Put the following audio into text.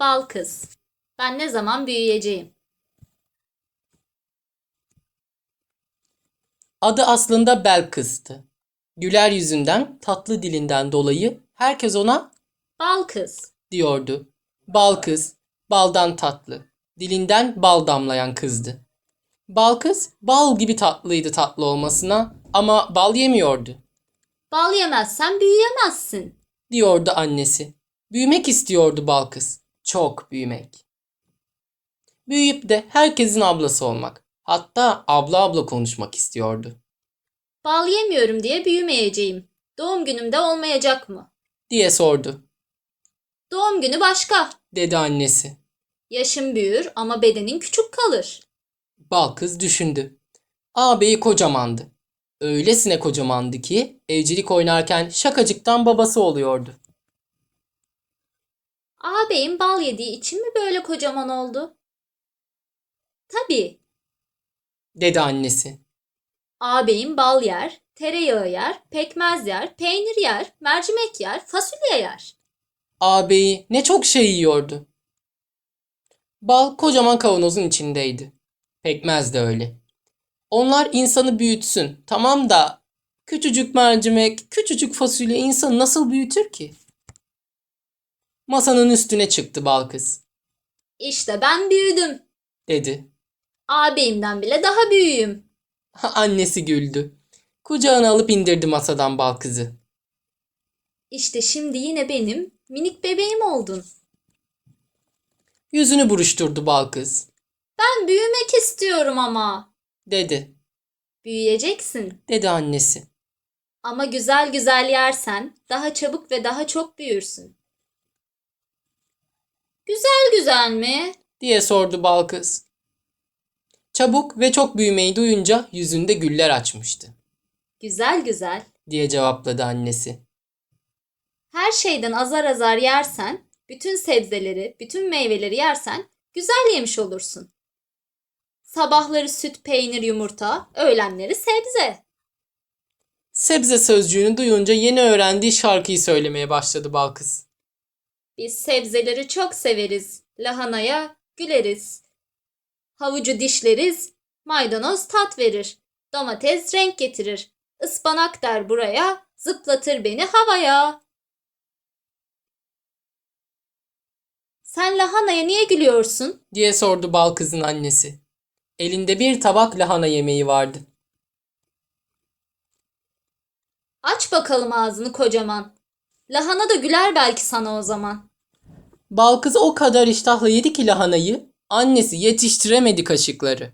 Bal kız. Ben ne zaman büyüyeceğim? Adı aslında Belkıs'tı. Güler yüzünden, tatlı dilinden dolayı herkes ona Bal kız. diyordu. Bal kız, baldan tatlı. Dilinden bal damlayan kızdı. Bal kız, bal gibi tatlıydı tatlı olmasına ama bal yemiyordu, Bal yemezsen büyüyemezsin. diyordu annesi. Büyümek istiyordu bal kız. Çok büyümek. Büyüyüp de herkesin ablası olmak. Hatta abla abla konuşmak istiyordu. Bal yemiyorum diye büyümeyeceğim. Doğum günümde olmayacak mı? Diye sordu. Doğum günü başka. Dedi annesi. Yaşın büyür ama bedenin küçük kalır. Bal kız düşündü. Ağabeyi kocamandı. Öylesine kocamandı ki evcilik oynarken şakacıktan babası oluyordu. Ağabeyim bal yediği için mi böyle kocaman oldu? Tabii. Dedi annesi. Ağabeyim bal yer, tereyağı yer, pekmez yer, peynir yer, mercimek yer, fasulye yer. Ağabeyi ne çok şey yiyordu. Bal kocaman kavanozun içindeydi. Pekmez de öyle. Onlar insanı büyütsün. Tamam da küçücük mercimek, küçücük fasulye insanı nasıl büyütür ki? Masanın üstüne çıktı bal kız. İşte ben büyüdüm. Dedi. Ağabeyimden bile daha büyüğüm. Annesi güldü. Kucağına alıp indirdi masadan bal kızı. İşte şimdi yine benim minik bebeğim oldun. Yüzünü buruşturdu bal kız. Ben büyümek istiyorum ama. Dedi. Büyüyeceksin. Dedi annesi. Ama güzel güzel yersen daha çabuk ve daha çok büyürsün. Güzel güzel mi? Diye sordu bal kız. Çabuk ve çok büyümeyi duyunca yüzünde güller açmıştı. Güzel güzel. Diye cevapladı annesi. Her şeyden azar azar yersen, bütün sebzeleri, bütün meyveleri yersen güzel yemiş olursun. Sabahları süt, peynir, yumurta, öğlenleri sebze. Sebze sözcüğünü duyunca yeni öğrendiği şarkıyı söylemeye başladı bal kız. Biz sebzeleri çok severiz. Lahanaya güleriz. Havucu dişleriz. Maydanoz tat verir. Domates renk getirir. Ispanak der buraya. Zıplatır beni havaya. Sen lahanaya niye gülüyorsun? Diye sordu bal kızın annesi. Elinde bir tabak lahana yemeği vardı. Aç bakalım ağzını kocaman. Lahana da güler belki sana o zaman. Bal kız o kadar iştahla yedi ki lahanayı, annesi yetiştiremedi kaşıkları.